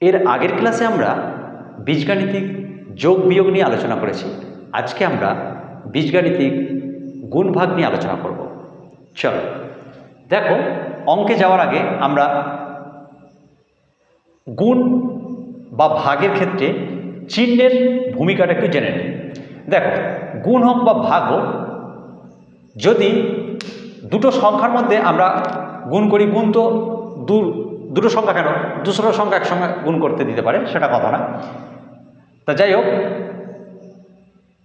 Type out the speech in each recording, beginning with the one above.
এর আগের ক্লাসে আমরা বীজগাণিতিক যোগ বিয়োগ নিয়ে আলোচনা করেছি। আজকে আমরা বীজগাণিতিক গুণ ভাগ নিয়ে আলোচনা করব। চলো। দেখো, অঙ্কে যাওয়ার আগে আমরা গুণ বা ভাগের ক্ষেত্রে চিহ্নের ভূমিকাটা একটু জেনে নিই। দেখো, গুণ হোক বা ভাগ হোক, যদি দুটো সংখ্যার মধ্যে আমরা গুণ করি, গুণ তো দু দুটো সংখ্যা কেন? দুশোটো সংখ্যা একসঙ্গে গুণ করতে দিতে পারে, সেটা কথা না। তা যাই হোক,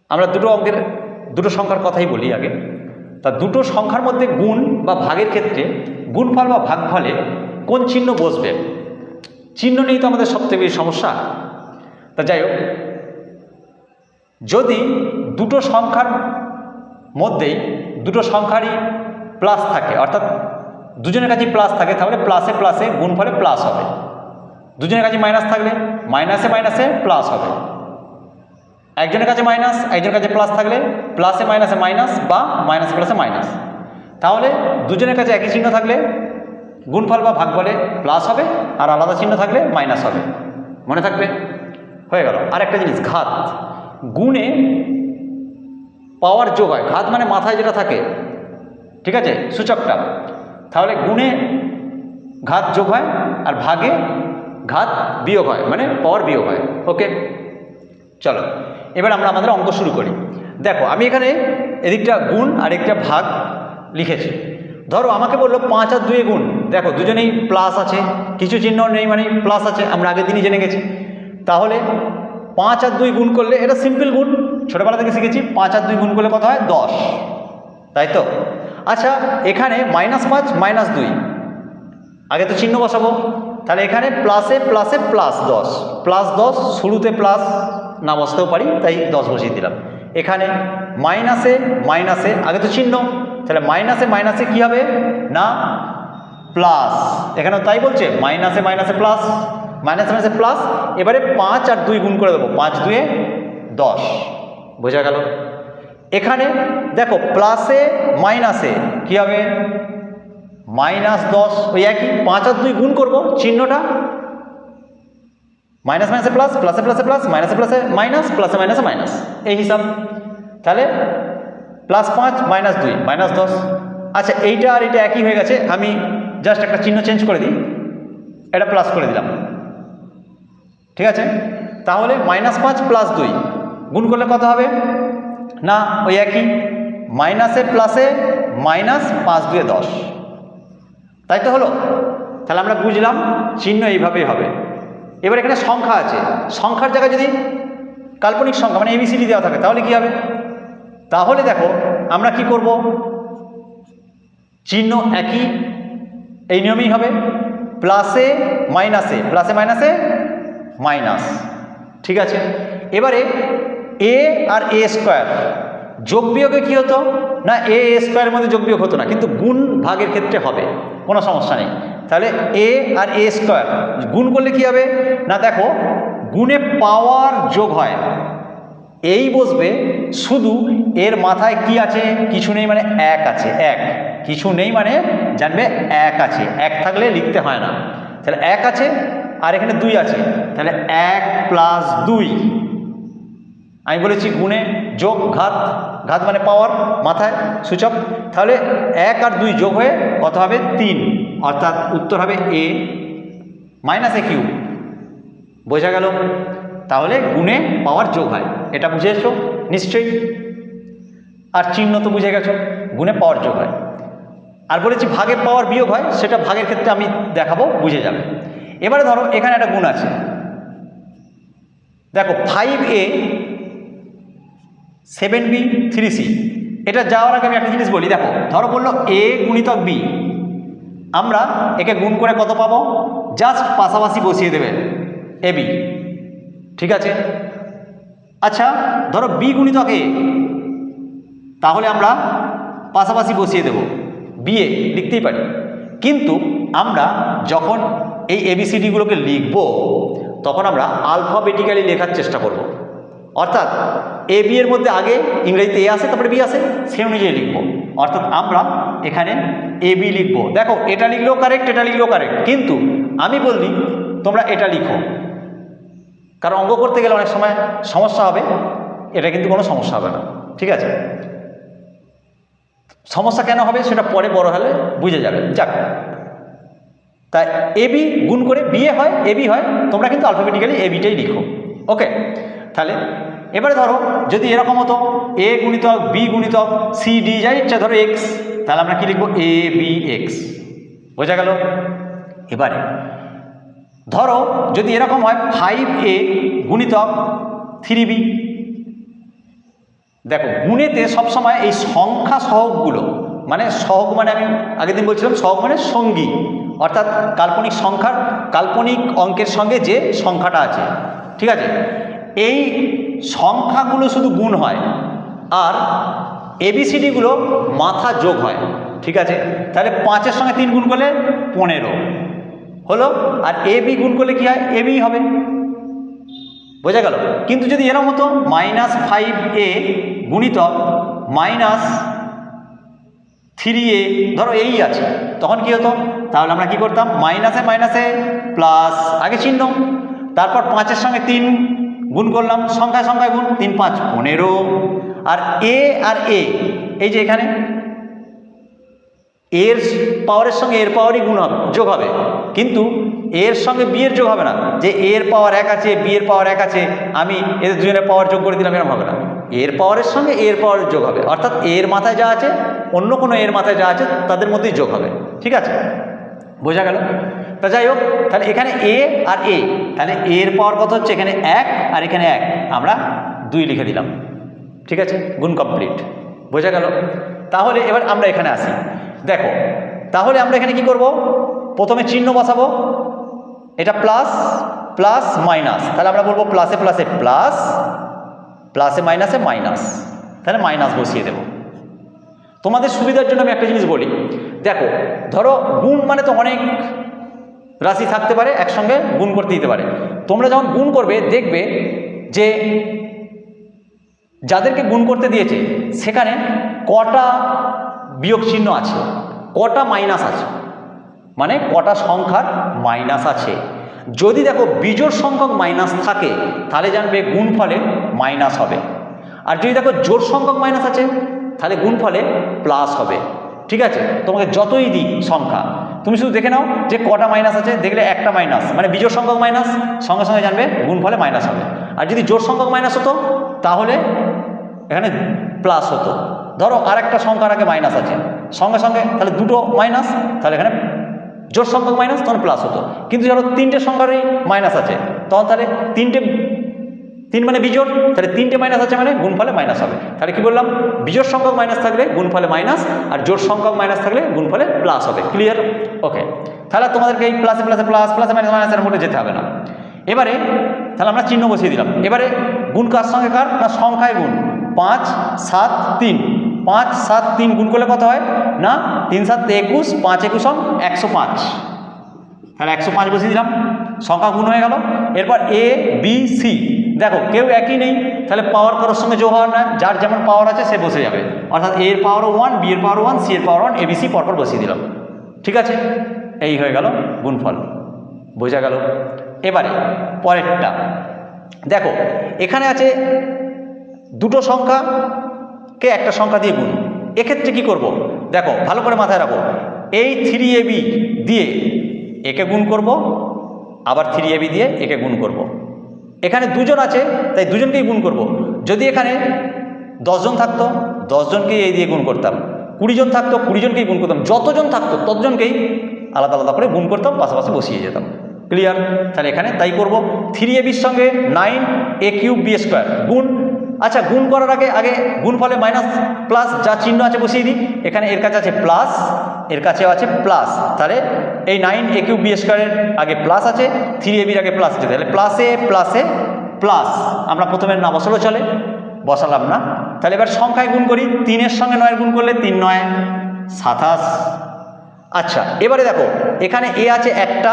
আমরা দুটো অঙ্কের, দুটো সংখ্যার কথাই বলি আগে। তা দুটো সংখ্যার মধ্যে গুণ বা ভাগের ক্ষেত্রে গুণফল বা ভাগফলে কোন চিহ্ন বসবে? চিহ্ন নেই তো আমাদের সবথেকে বেশি সমস্যা। তা যাই হোক, যদি দুটো সংখ্যার মধ্যেই দুটো সংখ্যারই প্লাস থাকে, অর্থাৎ দুজনের কাছে প্লাস থাকে, তাহলে প্লাসে প্লাসে গুণ ফলে প্লাস হবে। দুজনের কাছে মাইনাস থাকলে মাইনাসে মাইনাসে প্লাস হবে। একজনের কাছে মাইনাস একজনের কাছে প্লাস থাকলে প্লাসে মাইনাসে মাইনাস বা মাইনাসে প্লাসে মাইনাস তাহলে দুজনের কাছে একই চিহ্ন থাকলে গুণফল বা ভাগ বলে প্লাস হবে, আর আলাদা চিহ্ন থাকলে মাইনাস হবে। মনে থাকবে? হয়ে গেল। আর একটা জিনিস, ঘাত। গুণে পাওয়ার যোগ হয়। ঘাত মানে মাথায় যেটা থাকে, ঠিক আছে? সূচকটা। তাহলে গুণে ঘাত যোগ হয় আর ভাগে ঘাত বিয়োগ হয় মানে পর বিয়োগ হয়। ওকে চলো, এবার আমরা আমাদের অঙ্ক শুরু করি। দেখো, আমি এখানে এদিকটা গুণ আর একটা ভাগ লিখেছি। ধরো, আমাকে বলল পাঁচ আর দুয়ে গুণ। দেখো, দুজনেই প্লাস আছে, কিছু চিহ্ন নেই মানে প্লাস আছে, আমরা আগের দিনই জেনে গেছি। তাহলে পাঁচ আর দুই গুণ করলে, এটা সিম্পল গুণ। ছোটোবেলা থেকে শিখেছি, পাঁচ আর দুই গুণ করলে কত হয়? দশ। তাই তো? আচ্ছা এখানে মাইনাস পাঁচ মাইনাস দুই। আগে তো চিহ্ন বসাবো। তাহলে এখানে প্লাসে প্লাসে প্লাস দশ। প্লাস দশ, শুরুতে প্লাস না বসতেও পারি, তাই দশ বসিয়ে দিলাম। এখানে মাইনাসে মাইনাসে আগে তো চিহ্ন। তাহলে মাইনাসে মাইনাসে কী হবে? না প্লাস এখানে তাই বলছে মাইনাসে মাইনাসে প্লাস মাইনাসে মাইনাসে প্লাস এবারে পাঁচ আর দুই গুণ করে দেবো, পাঁচ দুয়ে দশ। বোঝা গেল? এখানে দেখো প্লাসে মাইনাসে কী হবে? মাইনাস দশ, ওই একই, পাঁচ আর দুই গুণ করব, চিহ্নটা। মাইনাস মাইনাসে প্লাস প্লাসে প্লাসে প্লাস মাইনাসে প্লাসে মাইনাস প্লাসে মাইনাসে মাইনাস এই হিসাব। তাহলে প্লাস পাঁচ মাইনাস দুই মাইনাস দশ। আচ্ছা এইটা আর এটা একই হয়ে গেছে, আমি জাস্ট একটা চিহ্ন চেঞ্জ করে দিই। এটা প্লাস করে দিলাম। ঠিক আছে? তাহলে মাইনাস পাঁচ প্লাস দুই। গুণ করলে কত হবে? না, ওই একই। মাইনাসে প্লাসে মাইনাস পাঁচ দুয়ে দশ। তাই তো হলো? তাহলে আমরা বুঝলাম চিহ্ন এইভাবেই হবে। এবার এখানে সংখ্যা আছে। সংখ্যার জায়গায় যদি কাল্পনিক সংখ্যা মানে এবিসিডি দেওয়া থাকে, তাহলে কি হবে? তাহলে দেখো, আমরা কি করব? চিহ্ন একই, এই নিয়মেই হবে। প্লাসে মাইনাসে প্লাসে মাইনাসে মাইনাস। ঠিক আছে? এবারে এ আর এ স্কোয়ার যোগ বিয়োগে কী হতো? না এ এ স্কোয়ারের মধ্যে যোগ বিয়োগ হতো না, কিন্তু গুণ ভাগের ক্ষেত্রে হবে, কোনো সমস্যা নেই। তাহলে এ আর এ স্কোয়ার গুণ করলে কী হবে? না, দেখো, গুণে পাওয়ার যোগ হয়। এই বসবে, শুধু এর মাথায় কি আছে? কিছু নেই মানে এক আছে, এক। কিছু নেই মানে জানবে এক আছে, এক থাকলে লিখতে হয় না। তাহলে এক আছে, আর এখানে দুই আছে। তাহলে এক প্লাস দুই। আমি বলেছি গুণে যোগ ঘাত ঘাত মানে পাওয়ার মাথায়, সূচক। তাহলে এক আর দুই যোগ হয়ে কত হবে? তিন। অর্থাৎ উত্তর হবে এ মাইনাস এ কিউ। বোঝা গেল? তাহলে গুণে পাওয়ার যোগ হয়। এটা বুঝেছ নিশ্চয়ই। আর চিহ্ন তো বুঝে গেছো। গুণে পাওয়ার যোগ হয়। আর বলেছি ভাগের পাওয়ার বিয়োগ হয়, সেটা ভাগের ক্ষেত্রে আমি দেখাবো, বুঝে যাবে। এবারে ধরো, এখানে একটা গুণ আছে। দেখো five A seven B, three C. এটা যাওয়ার আগে আমি একটা জিনিস বলি, দেখো, ধরো বলল এ গুণিতক বি। আমরা একে গুণ করে কত পাবো? জাস্ট পাশাপাশি বসিয়ে দেবে, এ বি। ঠিক আছে? আচ্ছা ধরো বি গুণিতক এ। তাহলে আমরা পাশাপাশি বসিয়ে দেব বিএ লিখতেই পারি। কিন্তু আমরা যখন এই এবিসিডিগুলোকে লিখব, তখন আমরা আলফাবেটিক্যালি লেখার চেষ্টা করব। অর্থাৎ এ বি এর মধ্যে আগে ইংরেজিতে এ আসে তারপরে বি আসে সে অনুযায়ী লিখব। অর্থাৎ আমরা এখানে এ, বি লিখব। দেখো, এটা লিখলেও কারেক্ট এটা লিখলেও কারেক্ট কিন্তু আমি বলি তোমরা এটা লিখো। কারণ অঙ্ক করতে গেলে অনেক সময় সমস্যা হবে। এটা কিন্তু কোনো সমস্যা হবে না। ঠিক আছে? সমস্যা কেন হবে সেটা পরে বড় হলে বুঝে যাবে। যাক। তাই এবি গুণ করে বিয়ে হয় এবি হয়, তোমরা কিন্তু আলফাবেটিক্যালি এবিটাই লিখো। ওকে? তাহলে এবারে ধরো, যদি এরকম হতো এ গুণিতক বি গুণিতক সি ডি যাই ইচ্ছা, ধরো এক্স তাহলে আমরা কি লিখব? এ বি এক্স বোঝা গেল? এবারে, ধরো, যদি এরকম হয় ফাইভ এ গুণিতক থ্রি বি দেখো, গুণেতে সবসময় এই সংখ্যা সহগগুলো মানে সহগ মানে আমি আগের দিন বলছিলাম, সহগ মানে সঙ্গী। অর্থাৎ কাল্পনিক সংখ্যার, কাল্পনিক অঙ্কের সঙ্গে যে সংখ্যাটা আছে, ঠিক আছে? এই সংখ্যাগুলো শুধু গুণ হয় আর এবিসিডিগুলো মাথা যোগ হয়। ঠিক আছে? তাহলে পাঁচের সঙ্গে তিন গুণ করলে পনেরো। হলো? আর এ বি গুণ করলে কী হয়? এ বি হবে। বোঝা গেল? কিন্তু যদি এরম হতো মাইনাস ফাইভ এ গুণিতক মাইনাস থ্রি এ ধরো এই আছে, তখন কি হতো? তাহলে আমরা কি করতাম? মাইনাসে মাইনাসে প্লাস আগে চিহ্ন তারপর পাঁচের সঙ্গে তিন গুণ করলাম, সংখ্যায় সংখ্যায় গুণ, তিন, পাঁচ, পনেরো। আর এ আর এ, এই যে এখানে, এর পাওয়ারের সঙ্গে এর পাওয়ারই গুণ হবে, যোগ হবে। কিন্তু এর সঙ্গে বিয়ের যোগ হবে না। যে এর পাওয়ার এক আছে বিয়ের পাওয়ার এক আছে, আমি এদের দুজনের পাওয়ার যোগ করে দিলাম, এরকম হবে না। এর পাওয়ারের সঙ্গে এর পাওয়ারের যোগ হবে। অর্থাৎ এর মাথায় যা আছে, অন্য কোনো এর মাথায় যা আছে, তাদের মধ্যেই যোগ হবে। ঠিক আছে? বোঝা গেল? তা যাই হোক, তাহলে এখানে এ আর এ তাহলে এর পাওয়ার কত হচ্ছে? এখানে এক আর এখানে এক। আমরা দুই লিখে দিলাম। ঠিক আছে? গুণ কমপ্লিট বোঝা গেল? তাহলে এবার আমরা এখানে আসি। দেখো, তাহলে আমরা এখানে কি করব? প্রথমে চিহ্ন বসাবো। এটা প্লাস প্লাস মাইনাস তাহলে আমরা বলব প্লাসে প্লাসে প্লাস প্লাসে মাইনাসে মাইনাস তাহলে মাইনাস বসিয়ে দেব। তোমাদের সুবিধার জন্য আমি একটা জিনিস বলি। দেখো, ধরো গুণ মানে তো অনেক। রাশি থাকতে পারে, একসঙ্গে গুণ করতে দিতে পারে। তোমরা যখন গুণ করবে, দেখবে যে যাদেরকে গুণ করতে দিয়েছে, সেখানে কটা বিয়োগ চিহ্ন আছে, কটা মাইনাস আছে। মানে কটা সংখ্যার মাইনাস আছে। যদি দেখো বিজোড় সংখ্যক মাইনাস থাকে, তাহলে জানবে গুণ ফলে মাইনাস হবে। আর যদি দেখো জোড় সংখ্যক মাইনাস আছে, তাহলে গুণ ফলে প্লাস হবে। ঠিক আছে? তোমাকে যতই দিই সংখ্যা তুমি শুধু দেখে নাও যে কটা মাইনাস আছে, দেখলে একটা মাইনাস মানে বিজোড় সংখ্যক মাইনাস সঙ্গে সঙ্গে জানবে গুণ ফলে মাইনাস হবে। আর যদি জোড় সংখ্যক মাইনাস হতো, তাহলে এখানে প্লাস হতো। ধরো আরেকটা সংখ্যার আগে মাইনাস আছে। সঙ্গে সঙ্গে তাহলে দুটো মাইনাস তাহলে এখানে জোর সংখ্যক মাইনাস তখন প্লাস হতো। কিন্তু ধরো তিনটে সংখ্যারই মাইনাস আছে, তখন তাহলে তিনটে তিন মানে বিজোড়, তাহলে তিনটে মাইনাস আছে মানে গুণফলে মাইনাস হবে। তাহলে কি বললাম? বিজোড় সংখ্যক মাইনাস থাকলে গুণফলে মাইনাস আর জোর সংখ্যক মাইনাস থাকলে গুণফলে প্লাস হবে। ক্লিয়ার ওকে তাহলে তোমাদেরকে এই প্লাসে প্লাসে প্লাস প্লাসে মাইনাস মাইনাসের মধ্যে যেতে হবে না। এবারে, তাহলে আমরা চিহ্ন বসিয়ে দিলাম। এবারে গুণ কার সঙ্গে কার? না, সংখ্যায় গুণ। পাঁচ, সাত, তিন। পাঁচ, সাত, তিন গুণ করলে কত হয়? না, তিন, সাত, একুশ, পাঁচ, একুশ একশো পাঁচ। তাহলে একশো পাঁচ বসিয়ে দিলাম। সংখ্যা গুণ হয়ে গেল। এরপর এ বি সি দেখো, কেউ একই নেই, তাহলে পাওয়ার কারোর সঙ্গে যোগ হওয়ার না, যার যেমন পাওয়ার আছে সে বসে যাবে। অর্থাৎ এর পাওয়ার ওয়ান বি এর পাওয়ার ওয়ান সি এর পাওয়ার ওয়ান এবিসি পরপর বসিয়ে দিলাম। ঠিক আছে? এই হয়ে গেল গুণফল। বোঝা গেল? এবারে, পরেরটা। দেখো, এখানে আছে দুটো সংখ্যাকে একটা সংখ্যা দিয়ে গুণ। এক্ষেত্রে কি করব? দেখো, ভালো করে মাথায় রাখো। এই থ্রি এবি দিয়ে একে গুণ করব, আবার থ্রি এবি দিয়ে একে গুণ করব। এখানে দুজন আছে, তাই দুজনকেই গুণ করব। যদি এখানে দশজন থাকতো, দশজনকেই এই দিয়ে গুণ করতাম। কুড়িজন থাকতো, কুড়িজনকেই গুণ করতাম। যতজন থাকতো, ততজনকেই আলাদা আলাদা করে গুণ করতাম, পাশাপাশি বসিয়ে যেতাম। ক্লিয়ার? তাহলে এখানে তাই করব। থ্রি এ বির সঙ্গে nine A cube B square গুণ আচ্ছা গুণ করার আগে আগে গুণ ফলে মাইনাস প্লাস যা চিহ্ন আছে বসিয়ে দিই। এখানে এর কাছে আছে প্লাস এর কাছেও আছে প্লাস তাহলে এই নাইন এ স্কোয়ারের আগে প্লাস আছে থ্রি এবির আগে প্লাস আছে। তাহলে প্লাসে প্লাসে প্লাস আমরা প্রথমে না বসালেও চলে, বসালাম না। তাহলে এবার সংখ্যায় গুণ করি, তিনের সঙ্গে নয়ের গুণ করলে তিন নয়, সাতাশ। আচ্ছা এবারে দেখো, এখানে এ আছে একটা,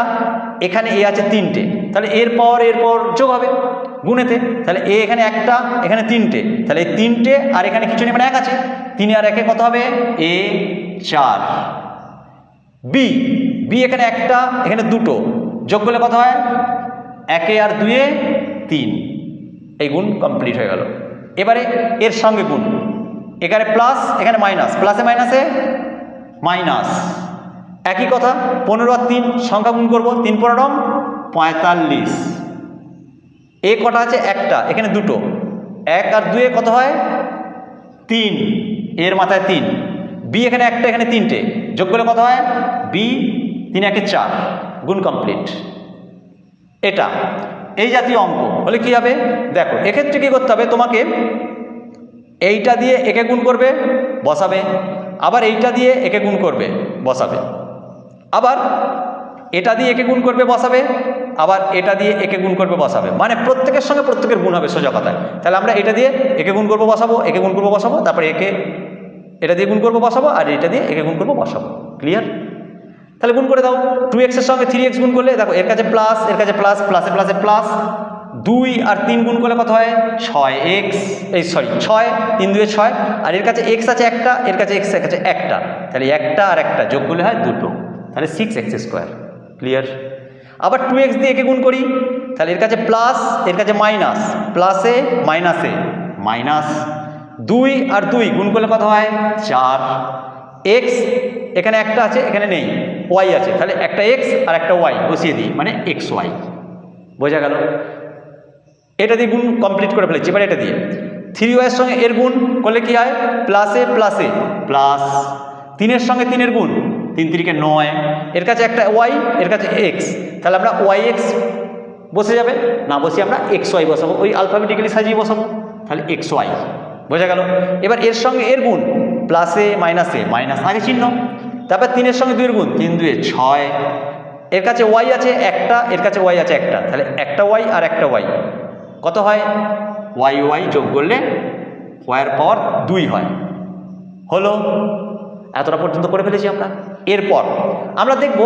এখানে এ আছে তিনটে। তাহলে এর পর এর পর যোগ হবে। গুণেতে, তাহলে এ এখানে একটা, এখানে তিনটে। তাহলে এই তিনটে আর এখানে কিছু নেই মানে এক আছে। তিনে আর একে কত হবে? এ চার। বি বি এখানে একটা, এখানে দুটো। যোগ করলে কত হয়? একে আর দুয়ে তিন। এই গুণ কমপ্লিট হয়ে গেল। এবারে এর সঙ্গে গুণ। এখানে প্লাস এখানে মাইনাস প্লাসে মাইনাসে মাইনাস একই কথা, পনেরো আর তিন, সংখ্যা গুণ করব। তিন পনেরো, পঁয়তাল্লিশ। এ কটা আছে? একটা। এখানে দুটো। এক আর দুয়ে কত হয়? তিন। এর মাথায় তিন। বি এখানে একটা, এখানে তিনটে। যোগ করলে কত হয়? বি তিন একে চার। গুণ কমপ্লিট এটা। এই জাতীয় অঙ্ক। হলে কি হবে? দেখো, এক্ষেত্রে কী করতে হবে? তোমাকে এইটা দিয়ে একে গুণ করবে, বসাবে। আবার এইটা দিয়ে একে গুণ করবে, বসাবে। আবার এটা দিয়ে একে গুণ করবে, বসাবে। আবার এটা দিয়ে একে গুণ করবে, বসাবে। মানে প্রত্যেকের সঙ্গে প্রত্যেকের গুণ হবে সোজা কথায়। তাহলে আমরা এটা দিয়ে একে গুণ করব, বসাবো, একে গুণ করব, বসাবো, তারপরে একে এটা দিয়ে গুণ করব, বসাবো, আর এটা দিয়ে একে গুণ করব, বসাবো। ক্লিয়ার তাহলে গুণ করে দাও। টু এক্সের সঙ্গে থ্রি এক্স গুণ করলে, দেখো, এর কাছে প্লাস এর কাছে প্লাস প্লাসে প্লাসে প্লাস দুই আর তিন গুণ করলে কত হয়? ছয় এক্স এই সরি ছয়, তিন দুয়ে ছয়, আর এর কাছে এক্স আছে একটা, এর কাছে এক্সের কাছে একটা। তাহলে একটা আর একটা যোগ করলে হয় দুটো। তাহলে সিক্স এক্স স্কোয়ার ক্লিয়ার আবার টু এক্স দিয়ে একে গুণ করি, তাহলে এর কাছে প্লাস এর কাছে মাইনাস প্লাসে মাইনাসে মাইনাস দুই আর দুই গুণ করলে কত হয়? চার। এক্স এখানে একটা আছে, এখানে নেই ওয়াই আছে, তাহলে একটা এক্স আর একটা ওয়াই বসিয়ে দিই মানে এক্স ওয়াই বোঝা গেল? এটা দিয়ে গুণ কমপ্লিট করে ফেলেছি, এবার এটা দিয়ে। থ্রি ওয়াইয়ের সঙ্গে এর গুণ করলে কি হয়? প্লাসে প্লাসে প্লাস তিনের সঙ্গে তিনের গুণ তিন তিরিকে নয়। এর কাছে একটা ওয়াই এর কাছে এক্স তাহলে আমরা ওয়াই এক্স বসে যাবে? না বসে আমরা এক্স ওয়াই বসাবো। ওই আলফাবেটিক্যালি সাজিয়ে বসাবো। তাহলে এক্স ওয়াই বোঝা গেল? এবার এর সঙ্গে এর গুণ প্লাসে মাইনাসে মাইনাস আগে চিহ্ন। তারপর তিনের সঙ্গে দুইয়ের গুণ, তিন, দুয়ে ছয়। এর কাছে ওয়াই আছে একটা, এর কাছে ওয়াই আছে একটা। তাহলে একটা ওয়াই আর একটা ওয়াই কত হয়? ওয়াই ওয়াই যোগ করলে ওয়াইয়ের পাওয়ার দুই হয়। হলো এতটা পর্যন্ত করে ফেলেছি আমরা। এরপর আমরা দেখব,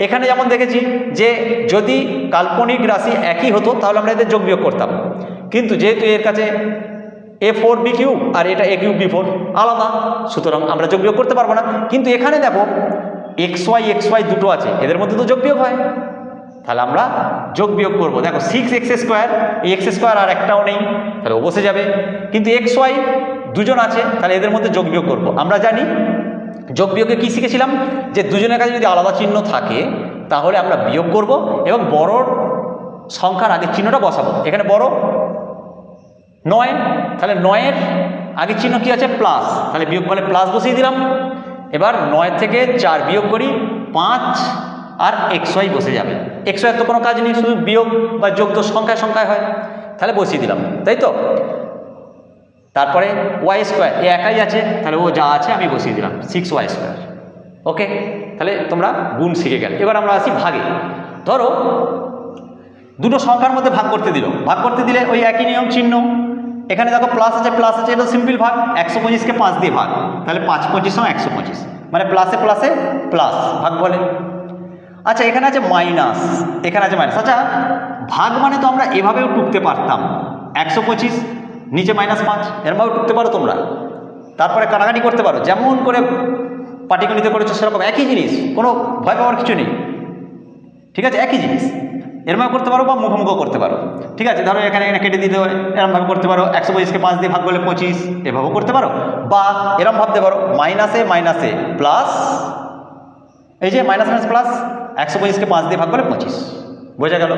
এখানে যেমন দেখেছি যে যদি কাল্পনিক রাশি একই হতো, তাহলে আমরা এদের যোগ বিয়োগ করতাম। কিন্তু যেহেতু এর কাছে এ ফোর বি কিউ আর এটা এ কিউ বি ফোর আলাদা, সুতরাং আমরা যোগ বিয়োগ করতে পারব না। কিন্তু এখানে দেখো এক্স ওয়াই এক্স ওয়াই দুটো আছে, এদের মধ্যে তো যোগ বিয়োগ হয়। তাহলে আমরা যোগ বিয়োগ করব। দেখো সিক্স এক্স স্কোয়ার এই এক্স স্কোয়ার আর একটাও নেই, তাহলে ও বসে যাবে। কিন্তু এক্স ওয়াই দুজন আছে, তাহলে এদের মধ্যে যোগ বিয়োগ করব। আমরা জানি যোগ বিয়োগে কী শিখেছিলাম? যে দুজনের কাছে যদি আলাদা চিহ্ন থাকে, তাহলে আমরা বিয়োগ করব এবং বড় সংখ্যার আগের চিহ্নটা বসাবো। এখানে বড় নয়, তাহলে নয়ের আগের চিহ্ন কি আছে? প্লাস তাহলে বিয়োগ বলে প্লাস বসিয়ে দিলাম। এবার নয় থেকে চার বিয়োগ করি, পাঁচ আর এক্স ওয়াই বসে যাবে। ওয়াই তো কোনো কাজ নেই, শুধু বিয়োগ বা যোগ তো সংখ্যায় সংখ্যায় হয়। তাহলে বসিয়ে দিলাম। তাই তো? তারপরে ওয়াই স্কোয়ার এ একাই আছে, তাহলে ও যা আছে আমি বসিয়ে দিলাম সিক্স ওয়াই স্কোয়ার ওকে তাহলে তোমরা গুণ শিখে গেলে। এবার আমরা আসি ভাগে। ধরো, দুটো সংখ্যার মধ্যে ভাগ করতে দিল। ভাগ করতে দিলে ওই একই নিয়ম চিহ্ন। এখানে দেখো প্লাস আছে প্লাস আছে, এটা সিম্পল ভাগ। একশো পঁচিশকে পাঁচ দিয়ে ভাগ। তাহলে পাঁচ পঁচিশ একশো পঁচিশ। মানে প্লাসে প্লাসে প্লাস ভাগ বলে। আচ্ছা এখানে আছে মাইনাস এখানে আছে মাইনাস আচ্ছা ভাগ মানে তো আমরা এভাবেও টুকতে পারতাম। একশো পঁচিশ নিচে মাইনাস পাঁচ এরমভাবে টুকতে পারো তোমরা। তারপরে কাটাকাটি করতে পারো। যেমন করে পাটিগণিতে করেছ, সেরকম একই জিনিস, কোনো ভয় পাওয়ার কিছু নেই। ঠিক আছে? একই জিনিস। এরমভাবে করতে পারো বা মুখোমুখো করতে পারো। ঠিক আছে? ধরো এখানে এখানে কেটে দিতে হয়, এরমভাবে করতে পারো। একশো পঁচিশকে পাঁচ দিয়ে ভাগ করলে পঁচিশ, এভাবেও করতে পারো। বা এরম ভাবতে পারো মাইনাসে মাইনাসে প্লাস এই যে মাইনাস মাইনাস প্লাস একশো পঁচিশকে পাঁচ দিয়ে ভাগ করলে পঁচিশ। বোঝা গেল?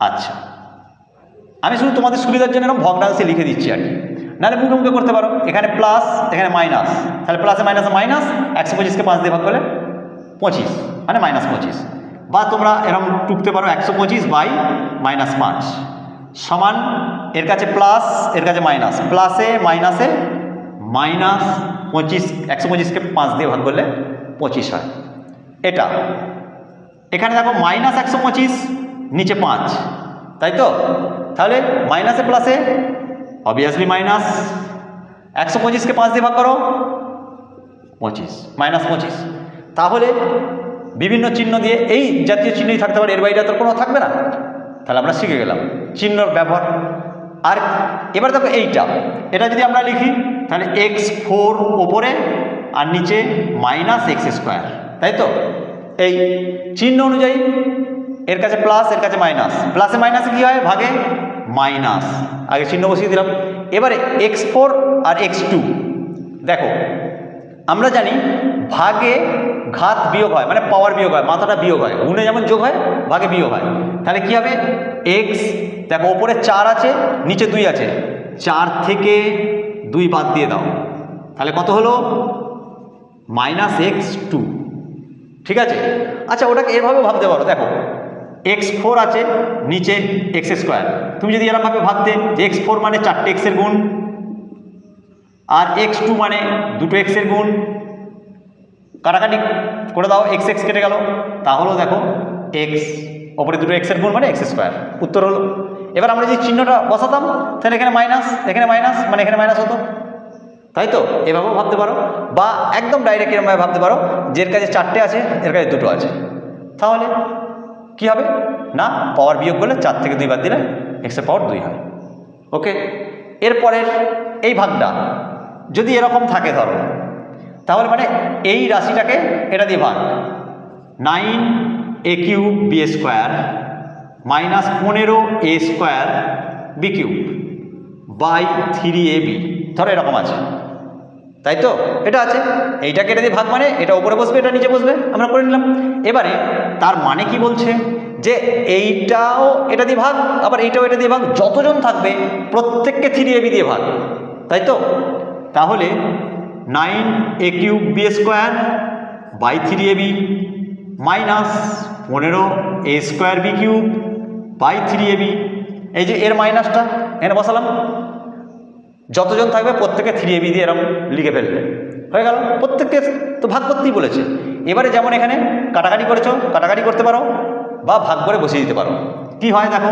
আচ্ছা। আমি শুধু তোমাদের সুবিধার জন্য এরকম ভগ্নাংশে লিখে দিচ্ছি আর কি। নাহলে মুখে মুখে করতে পারো। এখানে প্লাস এখানে মাইনাস তাহলে প্লাসে মাইনাসে মাইনাস একশো পঁচিশকে পাঁচ দিয়ে ভাগ করলে পঁচিশ মানে মাইনাস পঁচিশ। বা তোমরা এরকম টুকতে পারো একশো পঁচিশ বাই মাইনাস পাঁচ। সমান, এর কাছে প্লাস এর কাছে মাইনাস প্লাসে মাইনাসে মাইনাস পঁচিশ, একশো পঁচিশকে পাঁচ দিয়ে ভাগ করলে পঁচিশ হয়। এটা। এখানে দেখো মাইনাস একশো পঁচিশ, নিচে পাঁচ। তাই তো? তাহলে মাইনাসে প্লাসে অবভিয়াসলি মাইনাস একশো পঁচিশকে পাঁচ দিয়ে ভাগ করো? পঁচিশ। মাইনাস পঁচিশ। তাহলে বিভিন্ন চিহ্ন দিয়ে এই জাতীয় চিহ্নই থাকতে পারে, এর বাইরে তো কোনো থাকবে না। তাহলে আমরা শিখে গেলাম চিহ্নর ব্যবহার। আর এবার দেখো এইটা। এটা যদি আমরা লিখি, তাহলে এক্স ফোর ওপরে আর নিচে মাইনাস এক্স স্কোয়ার তাই তো? এই চিহ্ন অনুযায়ী এর কাছে প্লাস এর কাছে মাইনাস প্লাসে মাইনাসে কী হয়? ভাগে মাইনাস আগে চিহ্ন বসিয়ে দিলাম। এবারে এক্স ফোর আর এক্স টু দেখো, আমরা জানি ভাগে ঘাত বিয়োগ হয় মানে পাওয়ার বিয়োগ হয়, মাথাটা বিয়োগ হয়। গুণে যেমন যোগ হয়, ভাগে বিয়োগ হয়। তাহলে কী হবে? এক্স দেখো, ওপরে চার আছে, নিচে দুই আছে। চার থেকে দুই বাদ দিয়ে দাও। তাহলে কত হলো? মাইনাস এক্স টু ঠিক আছে? আচ্ছা ওটাকে এভাবে ভাবতে পারো। দেখো এক্স ফোর আছে, নিচে এক্স স্কোয়ার তুমি যদি এরকমভাবে ভাবতে, যে এক্স ফোর মানে চারটে এক্সের গুণ, আর এক্স টু মানে দুটো এক্সের গুণ, কাটাকাটি করে দাও এক্স এক্স কেটে গেল, তাহলেও দেখো এক্স ওপরে দুটো এক্সের গুণ মানে এক্স স্কোয়ার উত্তর হলো। এবার আমরা যদি চিহ্নটা বসাতাম, তাহলে এখানে মাইনাস এখানে মাইনাস মানে এখানে মাইনাস হতো। তাই তো? এভাবেও ভাবতে পারো। বা একদম ডাইরেক্ট এরমভাবে ভাবতে পারো, যে এর কাছে চারটে আছে, এর কাছে দুটো আছে। তাহলে কি হবে? না পাওয়ার বিয়োগ করলে চার থেকে দুই বাদ দিলে এক্সের পাওয়ার দুই হয় ওকে এরপরের এই ভাগটা, যদি এরকম থাকে ধরো, তাহলে মানে এই রাশিটাকে এটা দিয়ে ভাগ। Nine A cube B square minus পনেরো A square B cube by three A B ধরো এরকম আছে। তাই তো? এটা আছে। এইটাকে এটা দিয়ে ভাগ মানে এটা উপরে বসবে, এটা নিচে বসবে। আমরা করে নিলাম। এবারে তার মানে কি বলছে? যে এইটাও এটা দিয়ে ভাগ, আবার এইটাও এটা দিয়ে ভাগ। যতজন থাকবে, প্রত্যেককে থ্রি এবি দিয়ে ভাগ। তাই তো? তাহলে nine A cube B square by three AB minus পনেরো A square B cube by three AB এই যে এর মাইনাসটা এখানে বসালাম। যতজন থাকবে প্রত্যেকে থ্রি এবি দিয়ে এরকম লিখে ফেলবে হয়ে গেল? প্রত্যেককে তো ভাগ করতেই বলেছে। এবারে যেমন এখানে কাটাকাটি করেছ, কাটাকাটি করতে পারো বা ভাগ করে বসিয়ে দিতে পারো। কি হয় দেখো?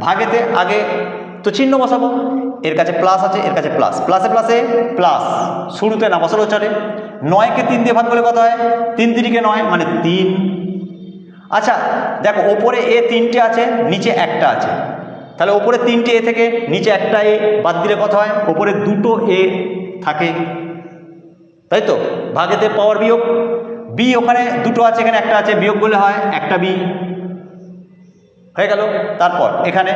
ভাগেতে আগে তো চিহ্ন বসাবো। এর কাছে প্লাস আছে, এর কাছে প্লাস প্লাসে প্লাসে প্লাস শুরুতে না বসালো চলে নয়কে তিন দিয়ে ভাগ করলে কত হয়? তিন তিরিকে নয় মানে তিন। আচ্ছা দেখো, ওপরে এ তিনটে আছে, নিচে একটা আছে। তাহলে ওপরে তিনটে এ থেকে নিচে একটা এ বাদ দিলে কত হয়? ওপরে দুটো এ থাকে। তাই তো? ভাগেতে পাওয়ার বিয়োগ। বি ওখানে দুটো আছে, এখানে একটা আছে, বিয়োগ করলে হয় একটা বি হয়ে গেল। তারপর এখানে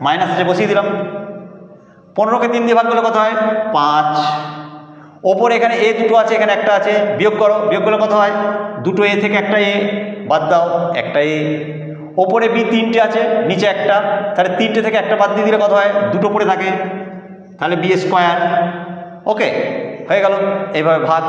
মাইনাস আছে বসিয়ে দিলাম। পনেরোকে তিন দিয়ে ভাগ করলে কত হয়? পাঁচ। ওপরে এখানে এ দুটো আছে, এখানে একটা আছে, বিয়োগ করো। বিয়োগ করলে কত হয়? দুটো এ থেকে একটা এ বাদ দাও, একটা এ। ওপরে বি তিনটে আছে, নিচে একটা। তাহলে তিনটে থেকে একটা বাদ দিয়ে দিলে কত হয়? দুটো পড়ে থাকে। তাহলে বি স্কোয়ার। ওকে, হয়ে গেল। এইভাবে ভাগ